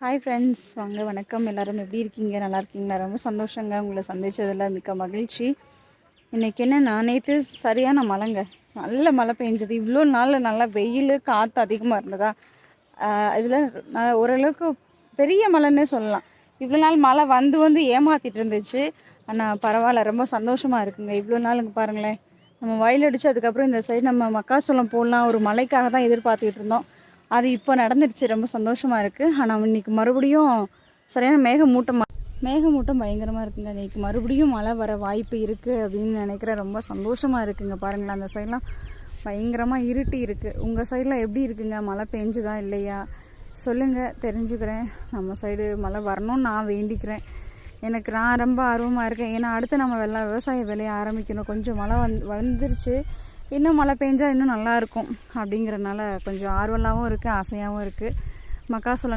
Hi friends வாங்க வணக்கம். எல்லோரும் எப்படி இருக்கீங்க? நல்லா இருக்கீங்களா? ரொம்ப சந்தோஷங்க. உங்களை சந்தித்ததில் மிக்க மகிழ்ச்சி. இன்றைக்கி நான் நேற்று சரியான மழைங்க. நல்ல மழை பெஞ்சது. இவ்வளோ நாளில் நல்லா வெயில் காற்று அதிகமாக இருந்ததா? இதில் நான் ஓரளவுக்கு பெரிய மழைன்னே சொல்லலாம். இவ்வளோ நாள் மழை வந்து வந்து ஏமாத்திட்டு இருந்துச்சு. ஆனால் பரவாயில்ல. ரொம்ப சந்தோஷமாக இருக்குங்க. இவ்வளோ நாளுங்க பாருங்களேன். நம்ம வயல் அடித்து அதுக்கப்புறம் இந்த சைடு நம்ம மக்காசோளம் போடலாம். ஒரு மழைக்காக தான் எதிர்பார்த்துக்கிட்டு இருந்தோம். அது இப்போ நடந்துடுச்சு. ரொம்ப சந்தோஷமாக இருக்குது ஆனால் இன்னைக்கு மறுபடியும் சரியான மேகமூட்டம் மேகமூட்டம் பயங்கரமாக இருக்குங்க. இன்னைக்கு மறுபடியும் மழை வர வாய்ப்பு இருக்குது அப்படின்னு நினைக்கிறேன் ரொம்ப சந்தோஷமாக இருக்குங்க. பாருங்களேன் அந்த சைட்லாம் பயங்கரமாக இருட்டி இருக்குது உங்கள் சைடில் எப்படி இருக்குங்க? மழை பெஞ்சுதா இல்லையா? சொல்லுங்கள் தெரிஞ்சுக்கிறேன். நம்ம சைடு மழை வரணும்னு நான் வேண்டிக்கிறேன். எனக்கு நான் ரொம்ப ஆர்வமாக இருக்கேன். ஏன்னா அடுத்து நம்ம எல்லாம் விவசாய வேலையை ஆரம்பிக்கணும். கொஞ்சம் மழை வந்து வந்துருச்சு இன்னும் மழை பெஞ்சால் இன்னும் நல்லாயிருக்கும் அப்படிங்கிறனால கொஞ்சம் ஆர்வலாகவும் இருக்குது ஆசையாகவும் இருக்குது மக்காசோளம்